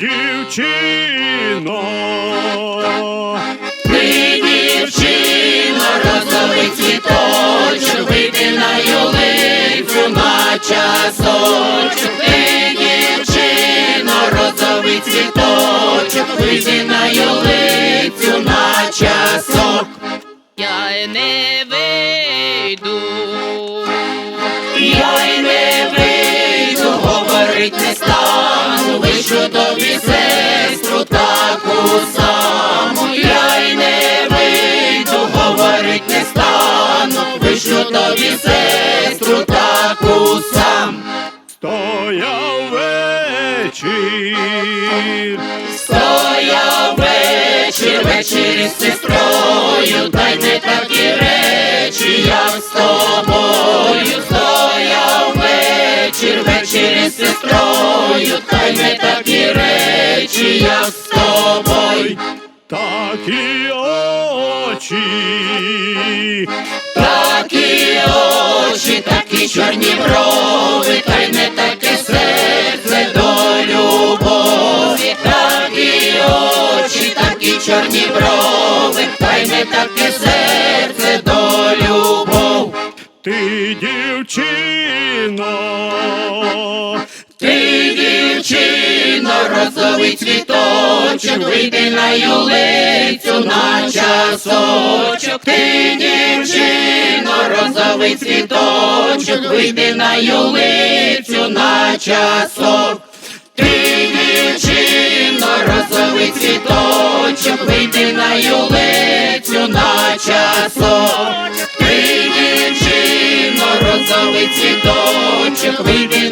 дівчино, Ти дівчино, розовий цвіточок, вийди на юлицю на часочок. Ти дівчино, розовий цвіточок, вийди на юлицю на часок. Я не вийду. Я й не вийду, говорить не стану, вишу тобі сестру таку саму. Я й не вийду, говорить не стану, вишу тобі сестру таку сам. стояв вечір, Стояв вечір, вечір із сестрою, та й не такі речі, як з тобою. Стояв вечір, вечір із сестрою, та й не такі речі, як з тобою. такі очі, Такі очі, такі чорні брови, та й не таке серце до любові, такі очі, такі чорні брови, та й не таке серце до любов. ти дівчино, розовий цвіточок, вийди на юлицю на часочок. Ти, дівчино, розовий цвіточок, вийди на юлицю на часок. Ти, дівчино, розовий цвіточок, вийди на юлицю на часок. Ти, дівчино, розовий цвіточок, вийди